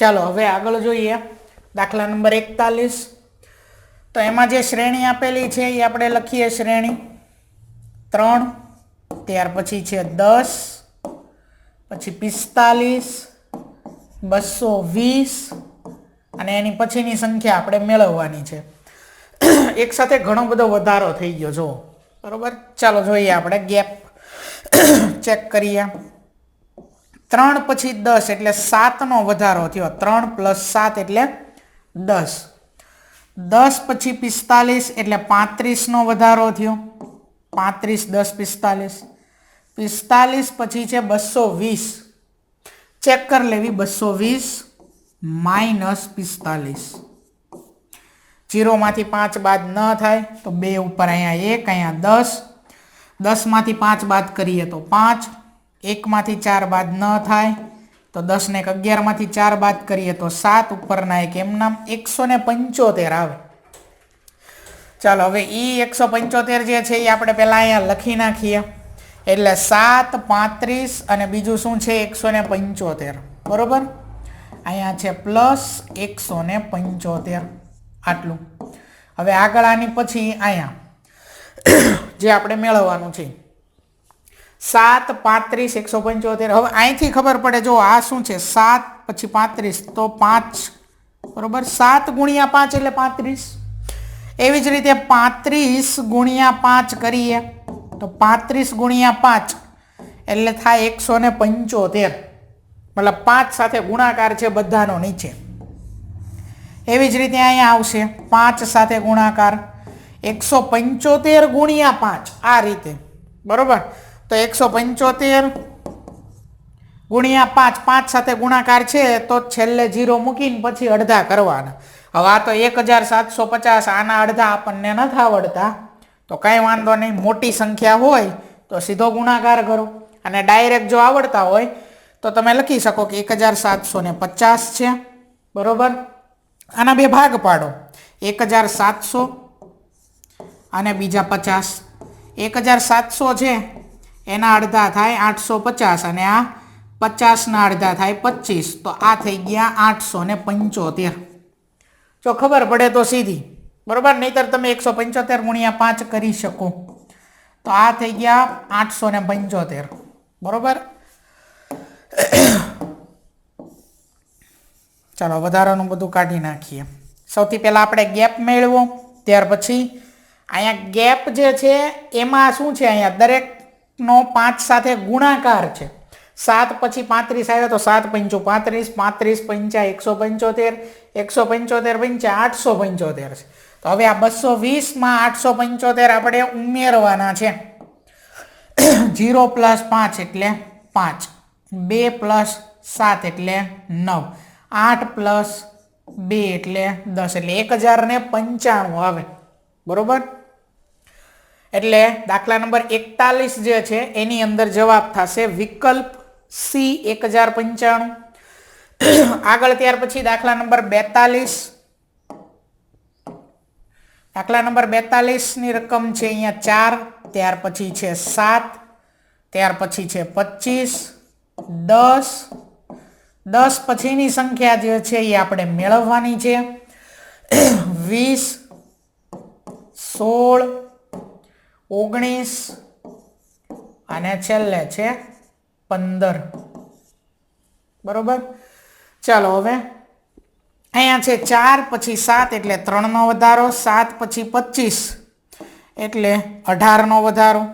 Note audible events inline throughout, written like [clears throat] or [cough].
ચાલો, હવે આગળ જોઈએ. દાખલા નંબર એકતાલીસ. તો એમાં જે શ્રેણી આપેલી છે, એ આપણે લખીએ શ્રેણી. ત્રણ, ત્યાર પછી છે દસ, પછી પિસ્તાલીસ, બસો વીસ, અને એની પછીની સંખ્યા આપણે મેળવવાની છે. [clears throat] એક સાથે ઘણો બધો વધારો થઈ ગયો જો બરોબર? ચાલો, જોઈએ આપણે ગેપ. [clears throat] ચેક કરીએ. ત્રણ પછી દસ એટલે સાતનો વધારો થયો. ત્રણ પ્લસ સાત એટલે દસ. દસ પછી પિસ્તાલીસ એટલે પાંત્રીસનો વધારો થયો. પાંત્રીસ, દસ, પિસ્તાલીસ. પિસ્તાલીસ પછી છે બસો વીસ. ચેક કરી લેવી, બસો વીસ માઇનસ પિસ્તાલીસ. જીરોમાંથી પાંચ બાદ ન થાય તો બે ઉપર અહીંયા એક, અહીંયા દસ. દસમાંથી પાંચ બાદ કરીએ તો પાંચ. એકમાંથી ચાર બાદ ન થાય, તો દસને એક અગિયારમાંથી ચાર બાદ કરીએ તો સાત ઉપરના એક એમનામ એકસો ને પંચોતેર આવે. ચાલો હવે એ એકસો પંચોતેર જે છે એ આપણે પહેલાં અહીંયા લખી નાખીએ. એટલે સાત, પાંત્રીસ અને બીજું શું છે? એકસો ને પંચોતેર. બરોબર? અહીંયા છે પ્લસ એકસો ને પંચોતેર. આટલું. હવે આગળ આની પછી અહીંયા જે આપણે મેળવવાનું છે. સાત, પાંત્રીસ, એકસો પંચોતેર. હવે અહીંથી ખબર પડે, જો આ શું છે? સાત પછી પાંત્રીસ, તો પાંચ. બરોબર? સાત ગુણ્યા પાંચ એટલે પાંત્રીસ. એવી જ રીતે પાંત્રીસ ગુણ્યા પાંચ કરીએ, તો પાંત્રીસ ગુણ્યા પાંચ એટલે થાય એકસો ને પંચોતેર. મતલબ પાંચ સાથે ગુણાકાર છે બધાનો નીચે. એવી જ રીતે અહીંયા આવશે, પાંચ સાથે ગુણાકાર એકસો પંચોતેર ગુણ્યા પાંચ. આ રીતે. બરોબર? તો એકસો પંચોતેર ગુણ્યા પાંચ પાંચ સાથે ગુણાકાર છે, તો છેલ્લે જીરો મૂકીને પછી અડધા કરવાના. હવે આ તો એક હજાર સાતસો પચાસ, આના અડધા આપણને નથી આવડતા. તો કાંઈ વાંધો નહીં, મોટી સંખ્યા હોય તો સીધો ગુણાકાર કરો. અને ડાયરેક્ટ જો આવડતા હોય, તો તમે લખી શકો કે એક હજાર સાતસો ને પચાસ છે. બરોબર? આના બે ભાગ પાડો. એક હજાર સાતસો અને બીજા પચાસ. એક હજાર સાતસો છે એના અડધા થાય આઠસો પચાસ અને આ પચાસના અડધા થાય પચીસ. તો આ થઈ ગયા આઠસો ને પંચોતેર. જો ખબર પડે તો સીધી. બરાબર? નહીતર તમે એકસો પંચોતેર ગુણ્યા પાંચ કરી શકો. તો આ થઈ ગયા આઠસો ને પંચોતેર. બરોબર? ચાલો, વધારાનું બધું કાઢી નાખીએ. સૌથી પહેલાં આપણે ગેપ મેળવો. ત્યાર પછી અહીંયા ગેપ જે છે, એમાં શું છે અહીંયા? દરેકનો પાંચ સાથે ગુણાકાર છે. સાત પછી પાંત્રીસ આવ્યો તો સાત પંચો પાંત્રીસ પાંત્રીસ પંચા એકસો પંચોતેર એકસો પંચોતેર પંચા આઠસો પંચોતેર છે. તો હવે આ બસો વીસમાં આઠસો પંચોતેર આપણે ઉમેરવાના છે. જીરો પ્લસ પાંચ એટલે પાંચ. બે પ્લસ સાત એટલે નવ. આઠ પ્લસ બે એટલે દસ. એટલે એક હજાર ને પંચાણું આવે. બરોબર? એટલે દાખલા નંબર એકતાલીસ જે છે, એની અંદર જવાબ થશે વિકલ્પ સી એક હજાર પંચાણું. આગળ ત્યાર પછી દાખલા નંબર બેતાલીસ. દાખલા નંબર બેતાલીસની રકમ છે અહીંયા ચાર, ત્યાર પછી છે સાત, ત્યાર પછી છે પચીસ, દસ. દસ પછીની સંખ્યા જે છે એ આપણે મેળવવાની છે. વીસ, સોળ ઓગણીસ અને છેલ્લે છે પંદર. બરોબર? ચાલો હવે. અહીંયા છે ચાર પછી સાત એટલે ત્રણનો વધારો, સાત પછી પચીસ એટલે અઢારનો વધારો.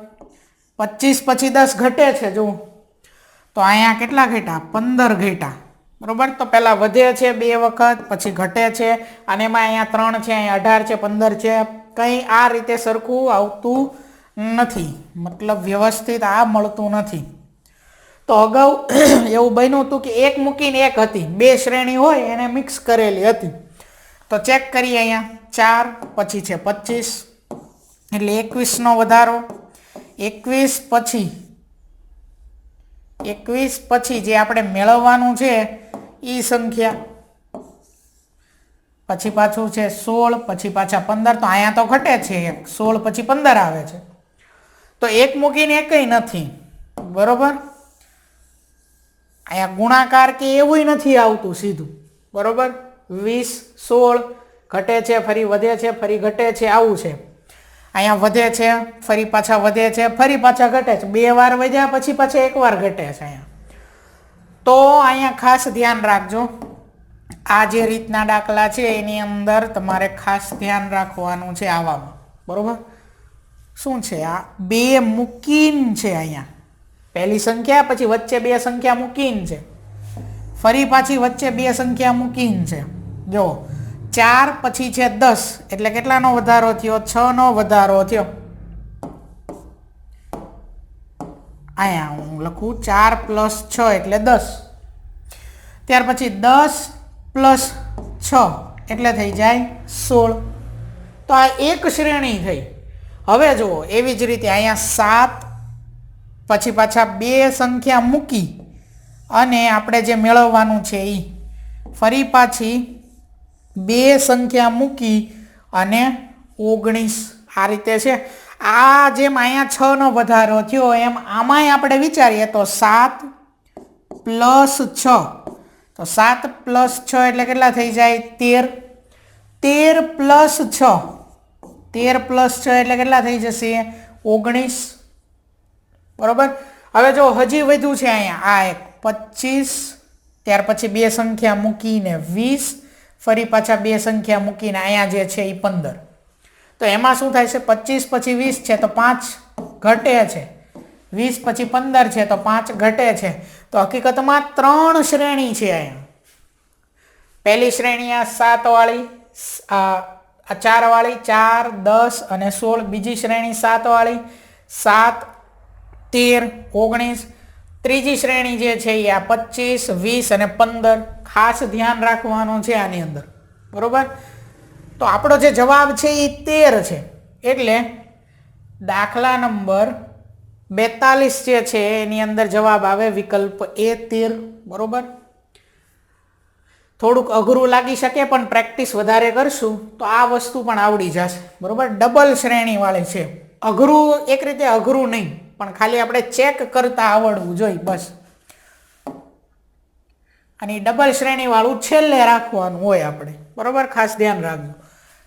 પચીસ પછી દસ ઘટે છે, જુઓ. તો અહીંયા કેટલા ઘટ્યા? પંદર ઘટ્યા. બરોબર? તો પહેલાં વધે છે બે વખત, પછી ઘટે છે. અને એમાં અહીંયા ત્રણ છે, અહીંયા અઢાર છે, પંદર છે. કંઈ આ રીતે સરખું આવતું નથી. મતલબ વ્યવસ્થિત આ મળતું નથી. તો અગાઉ [clears throat] એવું બન્યું હતું કે એક મૂકીને એક હતી. બે શ્રેણી હોય એને મિક્સ કરેલી હતી. તો ચેક કરીએ અહીંયા. ચાર, પછી છે પચીસ. એટલે એકવીસનો વધારો. એકવીસ પછી. એકવીસ પછી જે આપણે મેળવવાનું છે એ સંખ્યા. પછી પાછું છે સોળ, પછી પાછા પંદર. તો અહીંયા તો ઘટે છે એક. સોળ પછી પંદર આવે છે. તો એક મૂકીને એકય નથી. બરોબર? અહીંયા ગુણાકાર કે એવું નથી આવતું સીધું. બરોબર? વીસ, સોળ, ઘટે છે, ફરી વધે છે, ફરી ઘટે છે, આવું છે. અહીંયા વધે છે, ફરી પાછા વધે છે, ફરી પાછા ઘટે છે. બે વાર વધ્યા પછી પાછા એક વાર ઘટે છે અહીંયા. તો અહીંયા ખાસ ધ્યાન રાખજો. આ જે રીતના દાખલા છે, એની અંદર તમારે ખાસ ધ્યાન રાખવાનું છે આવામાં. બરોબર? શું છે આ? બે મૂકીન છે અહીંયા. પહેલી સંખ્યા, પછી વચ્ચે બે સંખ્યા મૂકીન છે. ફરી પાછી વચ્ચે બે સંખ્યા મૂકીન છે. જો, ચાર પછી છે દસ, એટલે કેટલાનો વધારો થયો? છ નો વધારો થયો. અહીંયા હું લખું, ચાર પ્લસ છ એટલે દસ. ત્યાર પછી દસ પ્લસ છ એટલે થઈ જાય સોળ. તો આ એક શ્રેણી થઈ. હવે જુઓ, એવી જ રીતે અહીંયા સાત, પછી પાછા બે સંખ્યા મૂકી અને આપણે જે મેળવવાનું છે એ ફરી પાછી બે સંખ્યા મૂકી અને ઓગણીસ આ રીતે છે. આ જેમ અહીંયા છનો વધારો થયો, એમ આમાંય આપણે વિચારીએ તો સાત પ્લસ છ, તો સાત પ્લસ છ એટલે કેટલા થઈ જાય? તેર. તેર પ્લસ છ. તેર પ્લસ છ એટલે કેટલા થઈ જશે? ઓગણીસ. બરાબર? હવે જો હજી વધ્યું છે અહીંયા, આ એક, પચીસ, ત્યાર પછી બે સંખ્યા મૂકીને વીસ, ફરી પાછા બે સંખ્યા મૂકીને અહીંયા જે છે એ પંદર. તો એમાં શું થાય છે? પચીસ પછી વીસ છે તો પાંચ ઘટે છે. વીસ પછી પંદર છે તો પાંચ ઘટે છે. તો હકીકતમાં ત્રણ શ્રેણી છે અહીંયા. પહેલી શ્રેણી આ સાતવાળી, આ ચારવાળી, ચાર, દસ અને સોળ, બીજી શ્રેણી સાતવાળી, સાત, તેર, ઓગણીસ, ત્રીજી શ્રેણી જે છે એ આ પચીસ, વીસ અને પંદર. ખાસ ધ્યાન રાખવાનું છે આની અંદર. બરાબર? તો આપણો જે જવાબ છે એ તેર છે. એટલે દાખલા નંબર બેતાલીસ જે છે એની અંદર જવાબ આવે વિકલ્પ એ તેર. બરોબર? થોડુંક અઘરું લાગી શકે પણ પ્રેક્ટિસ વધારે કરશું, તો આ વસ્તુ પણ આવડી જશે. બરોબર? ડબલ શ્રેણીવાળી છે. અઘરું એક રીતે અઘરું નહીં, પણ ખાલી આપણે ચેક કરતા આવડવું જોઈએ, બસ. અને ડબલ શ્રેણીવાળું છેલ્લે રાખવાનું હોય આપણે. બરોબર? ખાસ ધ્યાન રાખજો.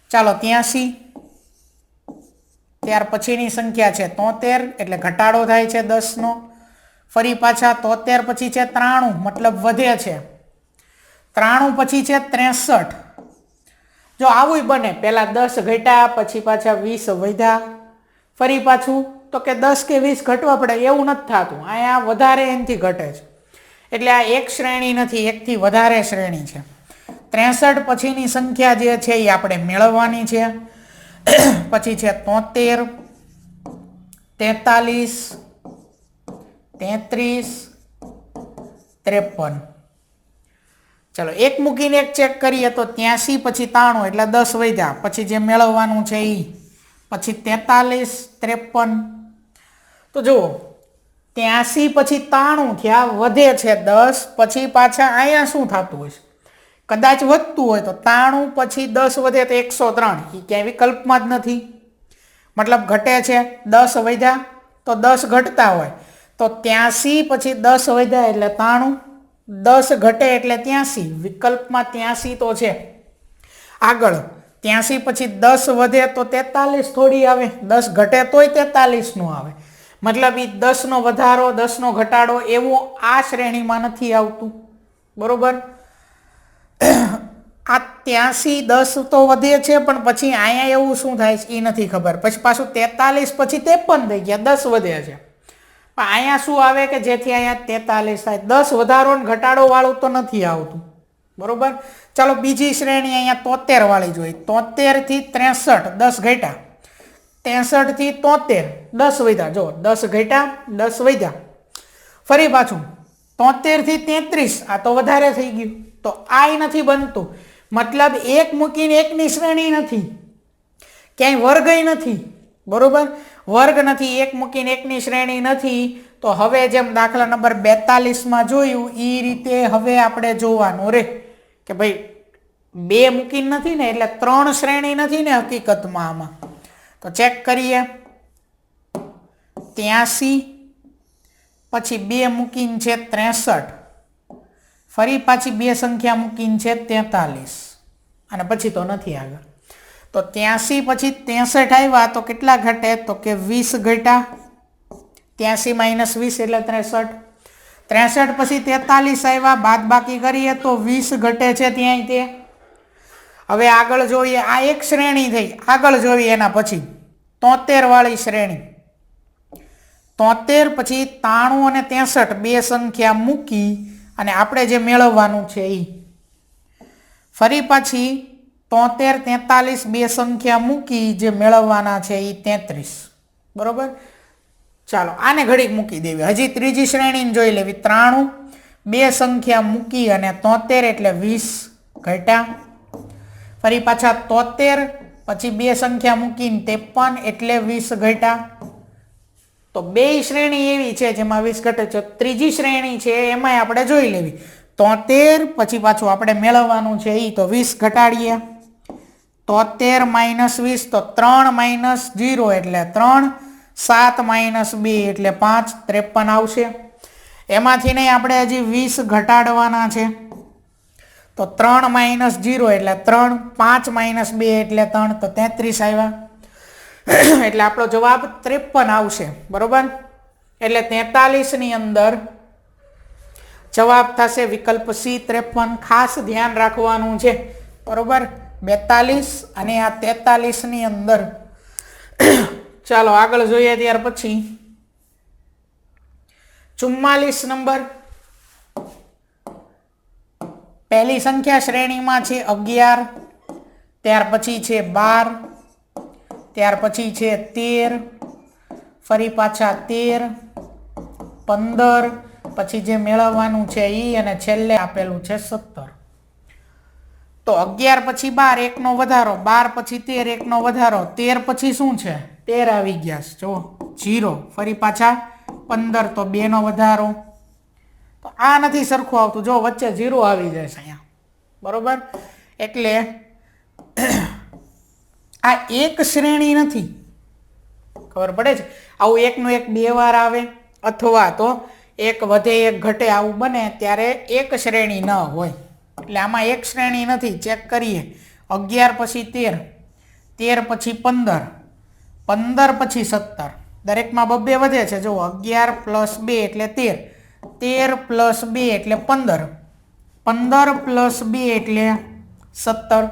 ચાલો, ત્યાંસી. ત્યાર પછીની સંખ્યા છે તોતેર, એટલે ઘટાડો થાય છે દસનો. ફરી પાછા તોતેર પછી છે ત્રાણું, મતલબ વધે છે. ત્રાણું પછી છે ત્રેસઠ. જો આવું બને, પહેલાં દસ ઘટ્યા, પછી પાછા વીસ વધ્યા. ફરી પાછું, તો કે દસ કે વીસ ઘટવા પડે, એવું નથી થતું. અહીંયા વધારે એનાથી ઘટે છે. એટલે આ એક શ્રેણી નથી, એકથી વધારે શ્રેણી છે. ત્રેસઠ પછીની સંખ્યા જે છે, એ આપણે મેળવવાની છે. પછી છે તોતેર, તેતાલીસ, તેત્રીસ, ત્રેપન. ચલો, એક મૂકીને એક ચેક કરીએ તો ત્યાંસી પછી તાણું એટલે દસ વધ્યા. પછી જે મેળવવાનું છે એ પછી તેતાલીસ, ત્રેપન. તો જુઓ, ત્યાંસી પછી તાણું થયા, વધે છે દસ, પછી પાછા અહીંયા શું થતું હોય કદાચ વધતું હોય તો તાણું પછી દસ વધે તો એકસો ત્રણ. એ ક્યાંય વિકલ્પમાં જ નથી. મતલબ ઘટે છે દસ વધ્યા તો દસ ઘટતા હોય. તો ત્યાંસી પછી દસ વધ્યા એટલે તાણું દસ ઘટે એટલે ત્યાંસી, વિકલ્પમાં ત્યાંસી તો છે. આગળ, ત્યાંસી પછી દસ વધે તો તેતાલીસ થોડી આવે. દસ ઘટે તોય તેતાલીસનું આવે. મતલબ એ દસનો વધારો, દસનો ઘટાડો એવું આ શ્રેણીમાં નથી આવતું. બરોબર? આ ત્યાંસી દસ તો વધે છે, પણ પછી અહીંયા એવું શું થાય છે? એ નથી ખબર. પછી પાછું તેતાલીસ પછી ત્રેપન થઈ ગયા. દસ વધે છે. પણ અહીંયા શું આવે કે જેથી અહીંયા તેતાલીસ થાય? દસ વધારો ને ઘટાડો વાળું તો નથી આવતું. બરોબર? ચાલો બીજી શ્રેણી અહીંયા તોતેર વાળી જોઈએ. તોતેરથી ત્રેસઠ, દસ ઘટ્યા. ત્રેસઠથી તોતેર, દસ વધ્યા. જો દસ ઘટ્યા, દસ વધ્યા. ફરી પાછું. તોતેરથી તેત્રીસ, આ તો વધારે થઈ ગયું. તો આય નથી બનતું. મતલબ એક મૂકીને એકની શ્રેણી નથી. ક્યાંય વર્ગય નથી. બરોબર? વર્ગ નથી, એક મૂકીને એકની શ્રેણી નથી, તો હવે જેમ દાખલા નંબર બેતાલીસમાં જોયું એ રીતે હવે આપણે જોવાનું રે. કે ભાઈ બે મૂકીને નથી ને, એટલે ત્રણ શ્રેણી નથી ને હકીકતમાં આમાં. તો ચેક કરીએ. ત્યાંસી, પછી બે મૂકીને છે ત્રેસઠ. ફરી પાછી બે સંખ્યા મૂકીને છે તેતાલીસ. અને પછી તો નથી આગળ. તો ત્યાંસી પછી ત્રેસઠ આવ્યા, તો કેટલા ઘટે? તો કે વીસ ઘટ્યા ત્યાંસી માઇનસ વીસ એટલે ત્રેસઠ. ત્રેસઠ પછી તેતાલીસ આવ્યા બાદ બાકી કરીએ તો વીસ ઘટે છે ત્યાંય તે. હવે આગળ જોઈએ, આ એક શ્રેણી થઈ. આગળ જોઈએ એના પછી. તોતેરવાળી શ્રેણી. તોતેર પછી ત્રાણું અને ત્રેસઠ, બે સંખ્યા મૂકી અને આપણે જે મેળવવાનું છે એ ફરી પાછી તોતેર તેતાલીસ બે સંખ્યા મૂકી જે મેળવવાના છે એ તેત્રીસ. બરોબર? ચાલો, આને ઘડીક મૂકી દેવી. હજી ત્રીજી શ્રેણીને જોઈ લેવી. ત્રાણું, બે સંખ્યા મૂકી અને તોતેર એટલે વીસ ઘટ્યા. ફરી પાછા તોતેર, પછી બે સંખ્યા મૂકીને ત્રેપન એટલે વીસ ઘટ્યા. તો બે શ્રેણી એવી છે જેમાં વીસ ઘટે છે. ત્રીજી શ્રેણી છે એમાંય આપણે જોઈ લેવી. તોતેર, પછી પાછું આપણે મેળવવાનું છે એ તો વીસ ઘટાડીએ. તોતેર માઇનસ વીસ તો ત્રણ માઇનસ જીરો એટલે ત્રણ, સાત માઇનસ બે એટલે પાંચ, ત્રેપન આવશે. એમાંથી નહીં આપણે હજી વીસ ઘટાડવાના છે. તો ત્રણ માઇનસ જીરો એટલે ત્રણ, પાંચ માઇનસ બે એટલે ત્રણ, તો તેત્રીસ આવ્યા. [clears throat] એટલે આપણો જવાબ ત્રેપન આવશે. બરોબર? એટલે તેતાલીસની અંદર જવાબ થશે વિકલ્પ સી, ત્રેપન. ખાસ ધ્યાન રાખવાનું છે. બરોબર? બેતાલીસ અને આ તેતાલીસની અંદર. ચાલો આગળ જોઈએ ત્યાર પછી. ચુમ્માલીસ નંબર. પહેલી સંખ્યા શ્રેણીમાં છે અગિયાર, ત્યાર પછી છે બાર, ત્યાર પછી છે તેર, ફરી પાછા તેર, પંદર, પછી જે મેળવવાનું છે એ અને છેલ્લે આપેલું છે સત્તર. તો અગિયાર પછી બાર, એકનો વધારો, બાર પછી તેર, એકનો વધારો. તેર પછી શું છે? તેર આવી ગયા જો જીરો ફરી પાછા પંદર, તો બેનો વધારો. તો આ નથી સરખું આવતું. જો વચ્ચે જીરો આવી જાય છે અહીંયા. બરોબર? એટલે [clears throat] આ એક શ્રેણી નથી. ખબર પડે છે? આવું એકનું એક બે વાર આવે, અથવા તો એક વધે, એક ઘટે, આવું બને, ત્યારે એક શ્રેણી ન હોય. એટલે આમાં એક શ્રેણી નથી, ચેક કરીએ. અગિયાર પછી તેર તેર પછી પંદર પંદર પછી સત્તર. દરેકમાં બબ્બે વધે છે. જો અગિયાર પ્લસ બે એટલે તેર તેર પ્લસ બે એટલે પંદર પંદર પ્લસ બે એટલે સત્તર.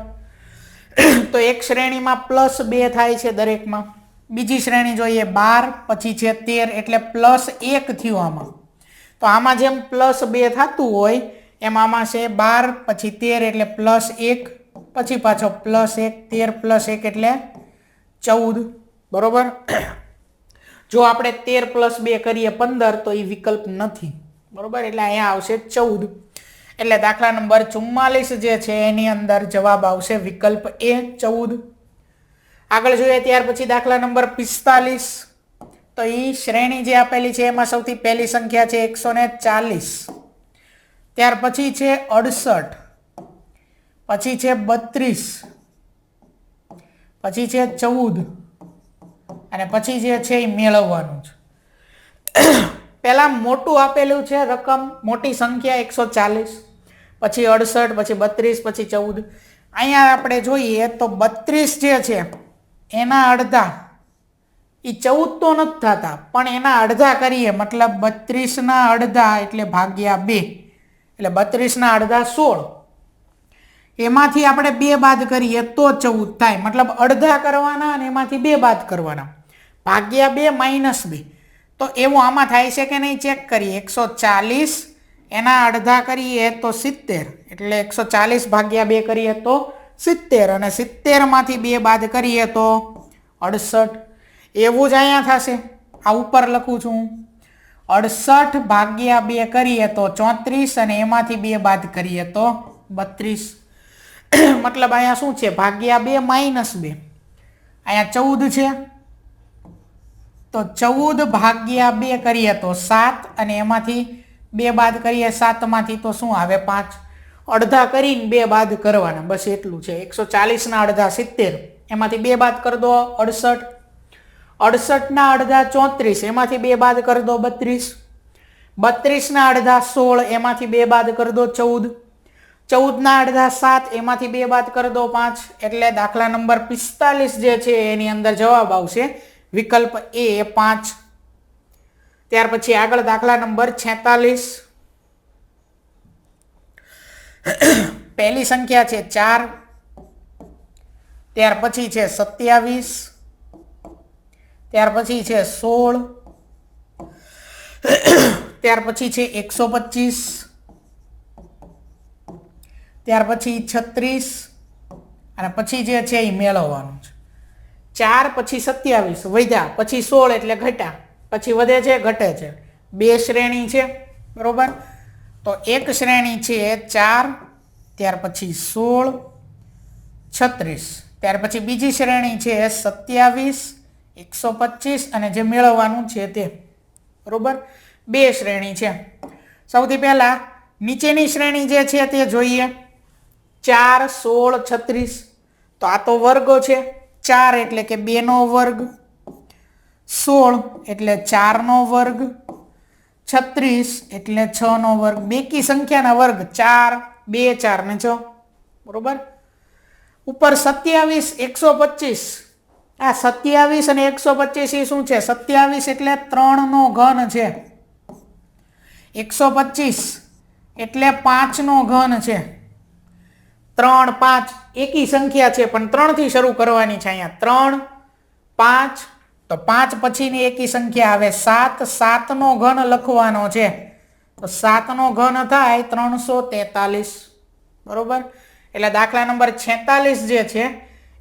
તો એક શ્રેણીમાં પ્લસ બે થાય છે દરેકમાં. બીજી શ્રેણી જોઈએ, બાર પછી છે તેર એટલે પ્લસ એક થયું આમાં. તો આમાં જેમ પ્લસ બે થતું હોય એમ છે બાર, પછી તેર એટલે પ્લસ એક, પછી પાછો પ્લસ એક, તેર પ્લસ એક એટલે ચૌદ. બરોબર? [clears throat] જો આપણે તેર પ્લસ બે કરીએ પંદર, તો એ વિકલ્પ નથી. બરોબર? એટલે અહીંયા આવશે ચૌદ. એટલે દાખલા નંબર ચુમ્માલીસ જે છે, એની અંદર જવાબ આવશે વિકલ્પ એ, ચૌદ. આગળ જોઈએ ત્યાર પછી દાખલા નંબર પિસ્તાલીસ. તો એ શ્રેણી જે આપેલી છે, એમાં સૌથી પહેલી સંખ્યા છે એકસો ચાલીસ. ત્યાર પછી છે અડસઠ, પછી છે બત્રીસ, પછી છે ચૌદ, અને પછી જે છે એ મેળવવાનું છે. પહેલાં મોટું આપેલું છે રકમ, મોટી સંખ્યા એકસો ચાલીસ, પછી અડસઠ, પછી બત્રીસ, પછી ચૌદ. અહીંયા આપણે જોઈએ તો બત્રીસ જે છે, એના અડધા એ ચૌદ તો નથી થતા, પણ એના અડધા કરીએ, મતલબ બત્રીસના અડધા એટલે ભાગ્યા બે. એટલે બત્રીસના અડધા સોળ. એમાંથી આપણે બે બાદ કરીએ તો ચૌદ થાય. મતલબ અડધા કરવાના અને એમાંથી બે બાદ કરવાના. ભાગ્યા બે, માઇનસ બે. તો એવું આમાં થાય છે કે નહીં? ચેક કરીએ. એકસો ચાલીસ. એના અડધા કરીએ તો સિત્તેર. એટલે એકસો ચાલીસ ભાગ્યા બે કરીએ તો સિત્તેર. અને સિત્તેરમાંથી બે બાદ કરીએ તો અડસઠ. એવું જ અહીંયા થશે. આ ઉપર લખું છું. અડસઠ ભાગ્યા બે કરીએ તો ચોત્રીસ અને એમાંથી બે બાદ કરીએ તો બત્રીસ. [clears throat] મતલબ અહીંયા શું છે? ભાગ્યા બે, માઇનસ બે. અહીંયા ચૌદ છે. તો ચૌદ ભાગ્યા બે કરીએ તો સાત અને એમાંથી બે બાદ કરીએ સાતમાંથી તો શું આવે? પાંચ. અડધા કરીને બે બાદ કરવાના. બસ એટલું છે. એકસો ચાલીસના અડધા સિત્તેર. એમાંથી બે બાદ કરી દો અડસઠ. અડસઠના અડધા ચોત્રીસ, એમાંથી બે બાદ કરી દો બત્રીસ. બત્રીસના અડધા સોળ, એમાંથી બે બાદ કરી દો ચૌદ. ચૌદના અડધા સાત, એમાંથી બે બાદ કરી દો પાંચ. એટલે દાખલા નંબર પિસ્તાલીસ જે છે એની અંદર જવાબ આવશે વિકલ્પ એ પાંચ. ત્યાર પછી આગળ દાખલા નંબર છેતાલીસ. પહેલી સંખ્યા છે ચાર. ત્યાર પછી છે સત્યાવીસ. ત્યાર પછી છે સોળ. ત્યાર પછી છે એકસો પચીસ. ત્યાર પછી છત્રીસ. અને પછી જે છે એ મેળવવાનું છે. ચાર પછી સત્યાવીસ વધ્યા, પછી સોળ એટલે ઘટ્યા, પછી વધે છે, ઘટે છે. બે શ્રેણી છે, બરોબર? તો એક શ્રેણી છે ચાર, ત્યાર પછી સોળ, છત્રીસ. ત્યાર પછી બીજી શ્રેણી છે સત્યાવીસ એકસો પચીસ અને જે મેળવવાનું છે તે. બરાબર? બે શ્રેણી છે. સૌથી પહેલાં નીચેની શ્રેણી જે છે તે જોઈએ. ચાર, સોળ, છત્રીસ. તો આ તો વર્ગો છે. ચાર એટલે કે બેનો વર્ગ. સોળ એટલે ચારનો વર્ગ. છત્રીસ એટલે છનો વર્ગ. બેકી સંખ્યાના વર્ગ ચાર, બે, ચાર ને છ. બરોબર? ઉપર સત્યાવીસ, એકસો પચીસ. આ સત્યાવીસ અને એકસો પચીસ એ શું છે? સત્યાવીસ એટલે ત્રણનો ઘન છે. એકસો પચીસ એટલે પાંચનો ઘન છે. ત્રણ, પાંચ, એકી સંખ્યા છે, પણ ત્રણથી શરૂ કરવાની છે અહીંયા. ત્રણ, પાંચ, તો પાંચ પછીની એકી સંખ્યા આવે સાત. સાતનો ઘન લખવાનો છે. તો સાતનો ઘન થાય ત્રણસો તેતાલીસ. બરાબર? એટલે દાખલા નંબર છેતાલીસ જે છે,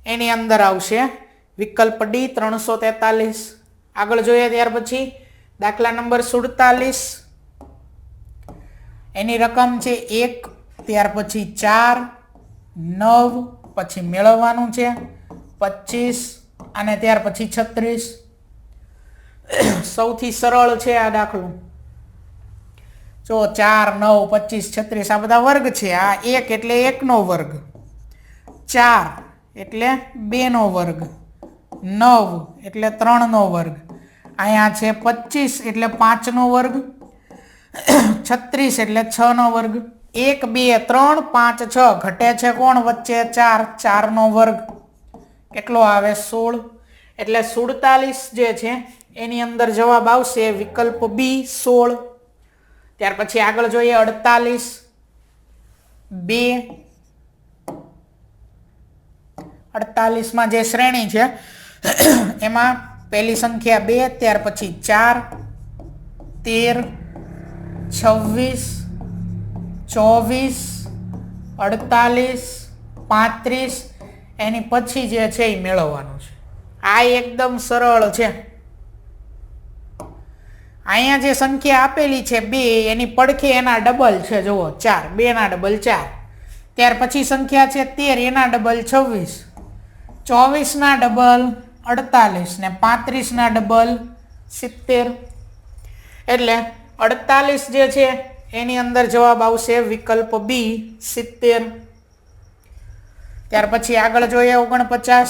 એની અંદર આવશે વિકલ્પ ડી, ત્રણસો તેતાલીસ. આગળ જોઈએ ત્યાર પછી દાખલા નંબર સુડતાલીસ. એની રકમ છે એક, ત્યાર પછી ચાર, નવ, પછી મેળવવાનું છે પચીસ અને ત્યાર પછી છત્રીસ. સૌથી સરળ છે આ દાખલું. જો ચાર, નવ, પચીસ, છત્રીસ આ બધા વર્ગ છે. આ એક એટલે એકનો વર્ગ. ચાર એટલે બેનો વર્ગ. નવ એટલે ત્રણનો વર્ગ. અહીંયા છે પચીસ એટલે પાંચનો વર્ગ. છત્રીસ એટલે છનો વર્ગ. એક, બે, ત્રણ, પાંચ, છ. ઘટે છે કોણ? વચ્ચે ચાર, ચારનો વર્ગ. કેટલો આવે? સોળ. એટલે સુડતાલીસ જે છે, એની અંદર જવાબ આવશે વિકલ્પ બી, સોળ. ત્યાર પછી આગળ જોઈએ અડતાલીસ. બે. અડતાલીસમાં જે શ્રેણી છે [clears throat] એમાં પહેલી સંખ્યા બે, ત્યાર પછી ચાર, તેર, છવ્વીસ, ચોવીસ, અડતાલીસ, પાંત્રીસ, એની પછી જે છે એ મેળવવાનું છે. આ એકદમ સરળ છે. અહીંયા જે સંખ્યા આપેલી છે બે, એની પડખે એના ડબલ છે, જુઓ, ચાર. બેના ડબલ ચાર. ત્યાર પછી સંખ્યા છે તેર, એના ડબલ છવ્વીસ. ચોવીસના ડબલ અડતાલીસ ને પાંત્રીસના ડબલ સિત્તેર. એટલે અડતાલીસ જે છે, એની અંદર જવાબ આવશે વિકલ્પ બી, સિત્તેર. ત્યાર પછી આગળ જોઈએ ઓગણપચાસ.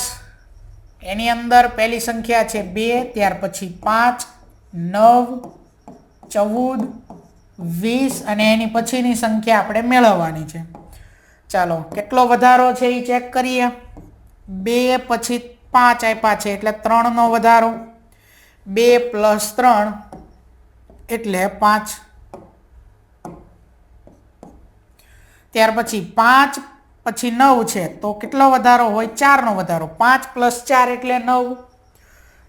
એની અંદર પહેલી સંખ્યા છે બે, ત્યાર પછી પાંચ, નવ, ચૌદ, વીસ અને એની પછીની સંખ્યા આપણે મેળવવાની છે. ચાલો, કેટલો વધારો છે એ ચેક કરીએ? બે પછી પાંચ આપ્યા છે એટલે ત્રણનો વધારો. બે પ્લસ ત્રણ એટલે પાંચ. ત્યાર પછી પાંચ પછી નવ છે, તો કેટલો વધારો હોય? ચારનો વધારો. પાંચ પ્લસ ચાર એટલે નવ.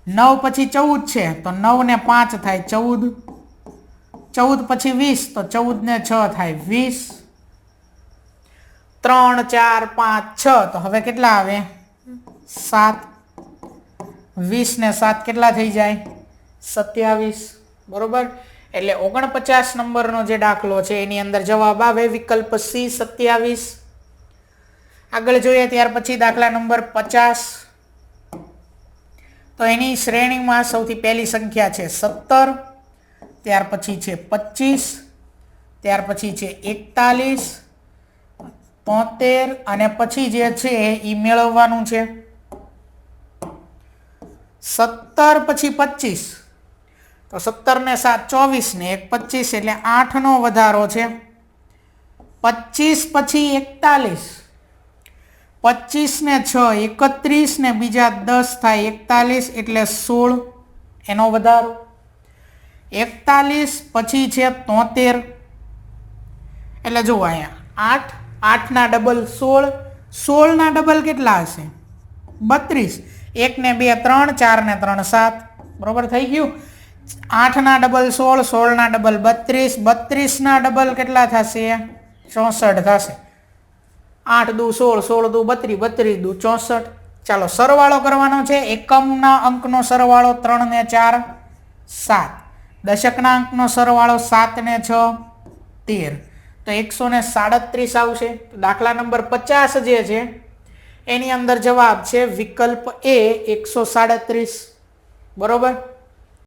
નવ પછી ચૌદ છે, તો નવ ને પાંચ થાય ચૌદ. ચૌદ પછી વીસ, તો ચૌદ ને છ થાય વીસ. ત્રણ, ચાર, પાંચ, છ, તો હવે કેટલા આવે? સાત. વીસ ને સાત કેટલા થઈ જાય? સત્યાવીસ. બરાબર? એટલે ઓગણપચાસ નંબરનો જે દાખલો છે, એની અંદર જવાબ આવે વિકલ્પ સી, સત્યાવીસ. આગળ જોઈએ, ત્યાર પછી દાખલા નંબર પચાસ. તો એની શ્રેણીમાં સૌથી પહેલી સંખ્યા છે સત્તર, ત્યાર પછી છે પચીસ, ત્યાર પછી છે એકતાલીસ, તોતેર, અને પછી જે છે એ મેળવવાનું છે. સત્તર પછી પચીસ. તો સત્તરને સાત ચોવીસ ને એક પચીસ એટલે આઠનો વધારો છે. પચીસ પછી એકતાલીસ. પચીસ ને છ એકત્રીસ ને બીજા દસ થાય એકતાલીસ એટલે સોળ એનો વધારો. એકતાલીસ પછી છે તોતેર. એટલે જુઓ અહીંયા આઠ આઠના ડબલ સોળ સોળના ડબલ કેટલા હશે? બત્રીસ. એક ને બે, ત્રણ, ચારને ત્રણ, સાત. બરાબર થઈ ગયું? આઠના ડબલ સોળ, સોળના ડબલ બત્રીસ. બત્રીસના ડબલ કેટલા થશે? ચોસઠ થશે. આઠ દુ સોળ સોળ દુ બત્રીસ બત્રીસ દુ ચોસઠ. ચાલો, સરવાળો કરવાનો છે. એકમના અંકનો સરવાળો ત્રણ ને ચાર, સાત. દશકના અંકનો સરવાળો સાત ને છ, તેર. તો એકસો ને સાડત્રીસ આવશે. દાખલા નંબર પચાસ જે છે એની અંદર જવાબ છે વિકલ્પ એ એકસો સાડત્રીસ. બરોબર?